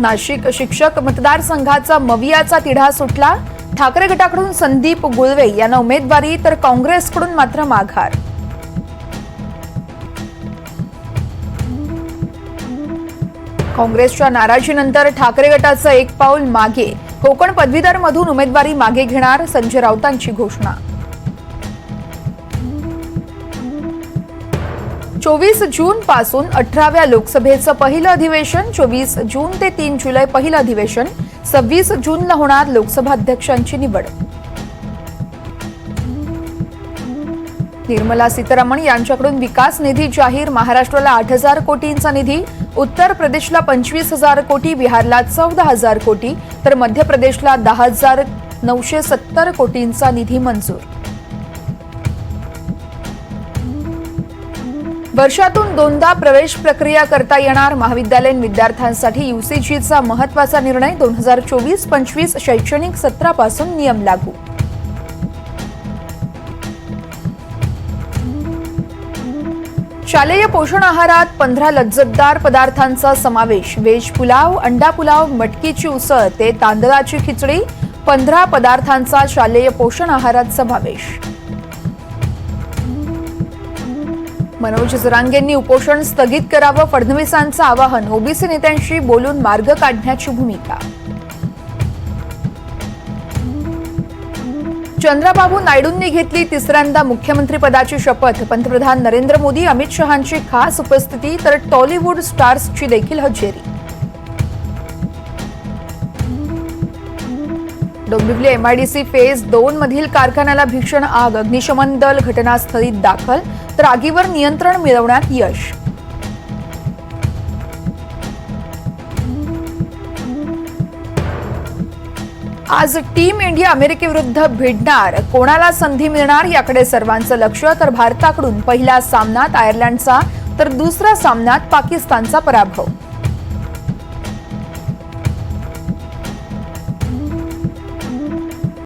नाशिक शिक्षक मतदारसंघाचा मवियाचा तिढा सुटला. ठाकरे गटाकडून संदीप गुळवे यांना उमेदवारी तर काँग्रेसकडून मात्र माघार. काँग्रेसच्या नाराजीनंतर ठाकरे गटाचं एक पाऊल मागे. कोकण पदवीधर मधून उमेदवारी मागे घेणार संजय राऊतांची घोषणा. चोवीस जून पासून अठराव्या लोकसभेचं पहिलं अधिवेशन चोवीस जून ते तीन जुलै पहिलं अधिवेशन सव्वीस जूनला होणार लोकसभा अध्यक्षांची निवड. निर्मला सीतारामन यांच्याकडून विकास निधी जाहीर महाराष्ट्राला आठ हजार कोटींचा निधी उत्तर प्रदेशला पंचवीस हजार कोटी बिहारला चौदा हजार कोटी तर मध्य प्रदेशला दहा हजार नऊशे सत्तर कोटींचा निधी मंजूर. वर्षातून दोनदा प्रवेश प्रक्रिया करता येणार महाविद्यालयीन विद्यार्थ्यांसाठी युसीजीचा महत्त्वाचा निर्णय दोन हजार चोवीस पंचवीस शैक्षणिक सत्रापासून नियम लागू. शालेय पोषण आहारात पंधरा लज्जतदार पदार्थांचा समावेश. व्हेज पुलाव अंडा पुलाव मटकीची उसळ ते तांदळाची खिचडी पंधरा पदार्थांचा शालेय पोषण आहारात समावेश. मनोज जरांगेंनी उपोषण स्थगित करावं फडणवीसांचं आवाहन ओबीसी नेत्यांशी बोलून मार्ग काढण्याची भूमिका. चंद्राबाबू नायडूंनी घेतली तिसऱ्यांदा मुख्यमंत्रीपदाची शपथ. पंतप्रधान नरेंद्र मोदी अमित शहांची खास उपस्थिती तर टॉलिवूड स्टार्सची देखील हजेरी. डोंबिवली एमआयडीसी फेज दोन मधील कारखान्याला भीषण आग अग्निशमन दल घटनास्थळी दाखल तर आगीवर नियंत्रण मिळवण्यात यश. आज टीम इंडिया अमेरिकेविरुद्ध भिडणार. कोणाला संधी मिळणार याकडे सर्वांचं लक्ष तर भारताकडून पहिल्या सामन्यात आयर्लंडचा तर दुसऱ्या सामन्यात पाकिस्तानचा पराभव.